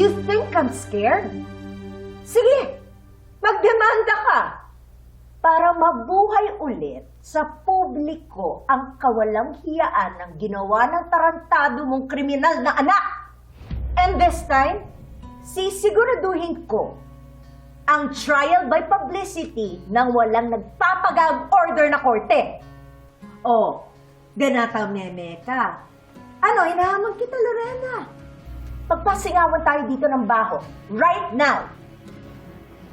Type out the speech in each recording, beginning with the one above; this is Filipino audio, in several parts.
You think I'm scared? Sige, magdemanda ka para mabuhay ulit sa publiko ang kawalang hiyaan ng ginawa ng tarantado mong kriminal na anak. And this time, sisiguraduhin ko ang trial by publicity ng walang nagpapagag order na korte. Oh, ganata meme ka. Ano, hinahamon kita, Lorena. Pagpasingawan tayo dito ng baho. Right now.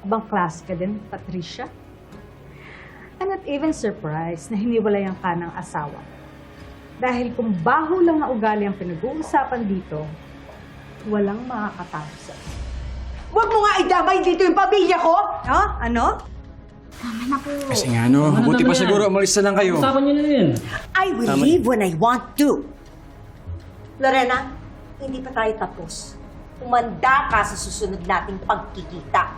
Abang klase ka din, Patricia. I'm not even surprised na hiniwalay ang kanang asawa. Dahil kung baho lang na ugali ang pinag-uusapan dito, walang makakatapos Huwag mo nga idamay dito yung pamilya ko! Oh, ano? Kasi nga no, Tama na, buti tama pa yan. siguro umalis na lang kayo. Usapan niyo na yun. I will Tama. leave when I want to. Lorena, hindi pa tayo tapos. Umanda ka sa susunod nating pagkikita.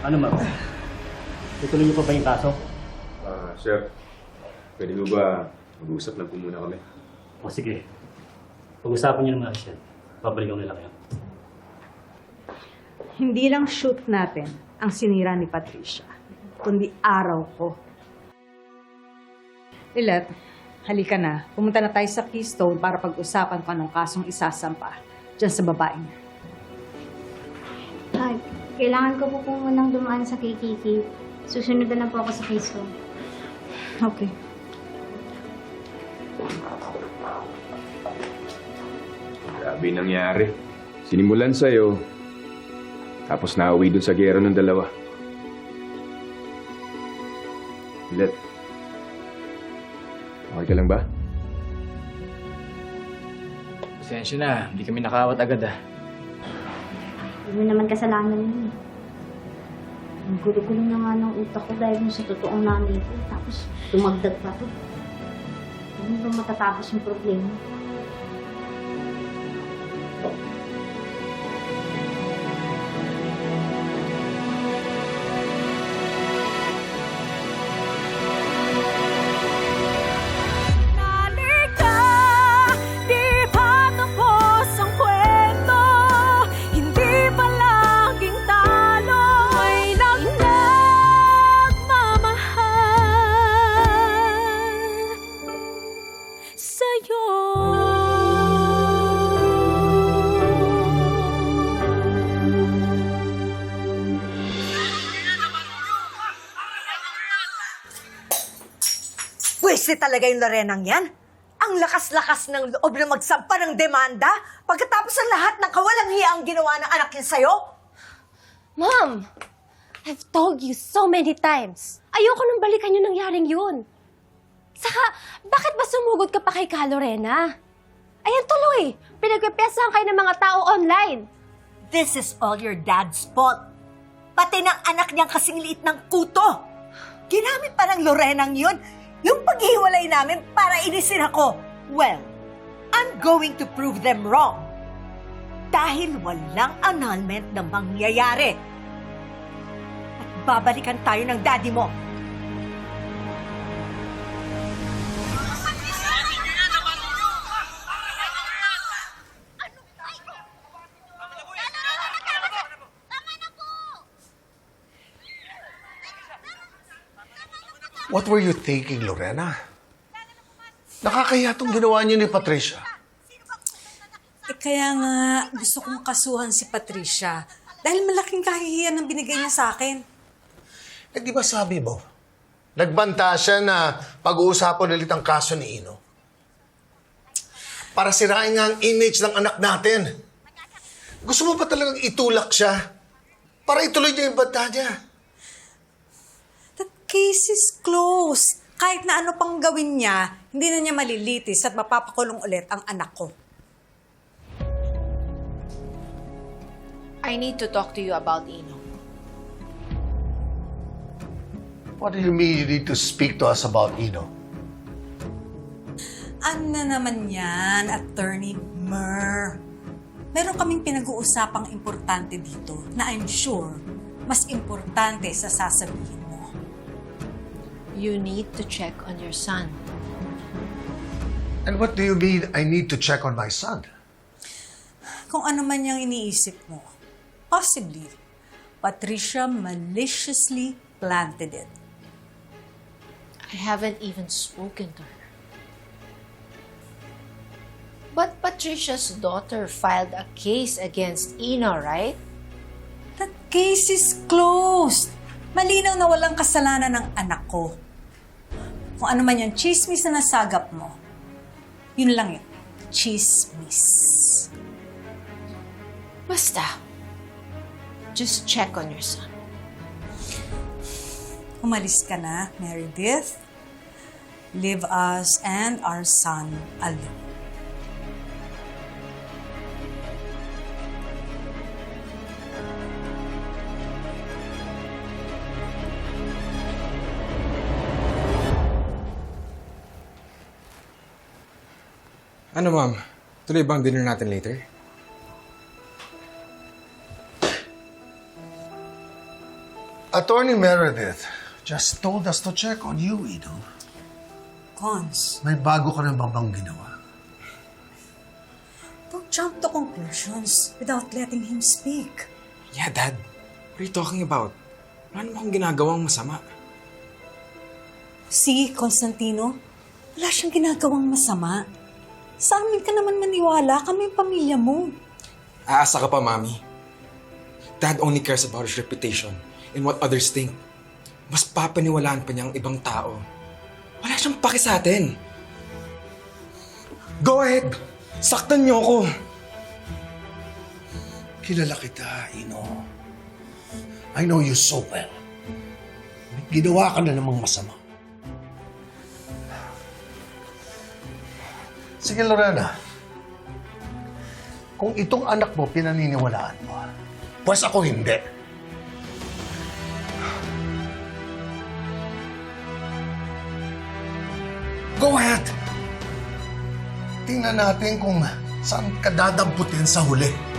Ano ma'am? Tutuloy niyo pa ba yung kaso? Ah, sir, pwede mo ba mag-uusap lang po muna kami? O sige. Pag-usapan niyo naman siya. Babalikan nila kayo. Hindi lang shoot natin ang sinira ni Patricia, kundi araw ko. Lilet, halika na. Pumunta na tayo sa Keystone para pag-usapan kung anong kasong isasampa dyan sa babaeng. Ay, kailangan ko po po munang dumaan sa KKK. Susunod na lang po ako sa Facebook. Okay. Grabe nangyari. Sinimulan sa'yo, tapos nauwi dun sa gera ng dalawa. Let. Okay ka lang ba? Pasensya na, hindi kami nakawat agad ah. Hindi mo naman kasalanan yun. eh. Ang gulo-gulo na nga ng utak ko dahil sa totoong nanay ko. Tapos dumagdag pa to. Ano ba matatapos yung problema? Pweste talaga yung Lorenang yan. Ang lakas-lakas ng loob na magsampa ng demanda pagkatapos ang lahat ng kawalang hiya ang ginawa ng anak niya sa'yo. Mom, I've told you so many times. Ayoko nang balikan yung nangyaring yun. Saka, bakit ba sumugod ka pa kay Ka Lorena? Ayan tuloy, pinagpipesahan kayo ng mga tao online. This is all your dad's fault. Pati ng anak niyang kasing liit ng kuto. Ginamit pa ng Lorenang yun paghiwalay namin para inisin ako. Well, I'm going to prove them wrong. Dahil walang annulment na mangyayari. At babalikan tayo ng daddy mo. What were you thinking, Lorena? Nakakaya itong ginawa niyo ni Patricia. Eh kaya nga gusto kong kasuhan si Patricia dahil malaking kahihiyan ang binigay niya sa akin. Eh di ba sabi mo, nagbanta siya na pag-uusapan ulit ang kaso ni Ino? Para sirain nga ang image ng anak natin. Gusto mo ba talagang itulak siya? Para ituloy niya yung banta niya. Case is closed. Kahit na ano pang gawin niya, hindi na niya malilitis at mapapakulong ulit ang anak ko. I need to talk to you about Ino. What do you mean you need to speak to us about Ino? Ano na naman yan, Attorney Mer? Meron kaming pinag-uusapang importante dito na I'm sure mas importante sa sasabihin. You need to check on your son. And what do you mean I need to check on my son? Kung ano man yung iniisip mo, possibly, Patricia maliciously planted it. I haven't even spoken to her. But Patricia's daughter filed a case against Ina, right? That case is closed. Malinaw na walang kasalanan ng anak ko. Kung ano man yung chismis na nasagap mo, yun lang yun. Chismis. Basta. Just check on your son. Umalis ka na, Meredith. Leave us and our son alone. Ano ma'am? Tuloy bang dinner natin later? Attorney Meredith just told us to check on you, Ino. Cons, May bago ka na ba bang ginawa? don't jump to conclusions without letting him speak. Yeah, Dad. What are you talking about? Wala naman akong ginagawang masama. Si Constantino, wala siyang ginagawang masama. Sa amin ka naman maniwala, kami ang pamilya mo. Aasa ka pa, Mami. Dad only cares about his reputation and what others think. Mas papaniwalaan pa niya ang ibang tao. Wala siyang paki sa atin. Go ahead! Saktan niyo ako! Kilala kita, Ino. I know you so well. May Ginawa ka na namang masama. Sige, Lorena. Kung itong anak mo pinaniniwalaan mo, pues ako hindi. Go ahead! Tingnan natin kung saan ka dadamputin sa huli.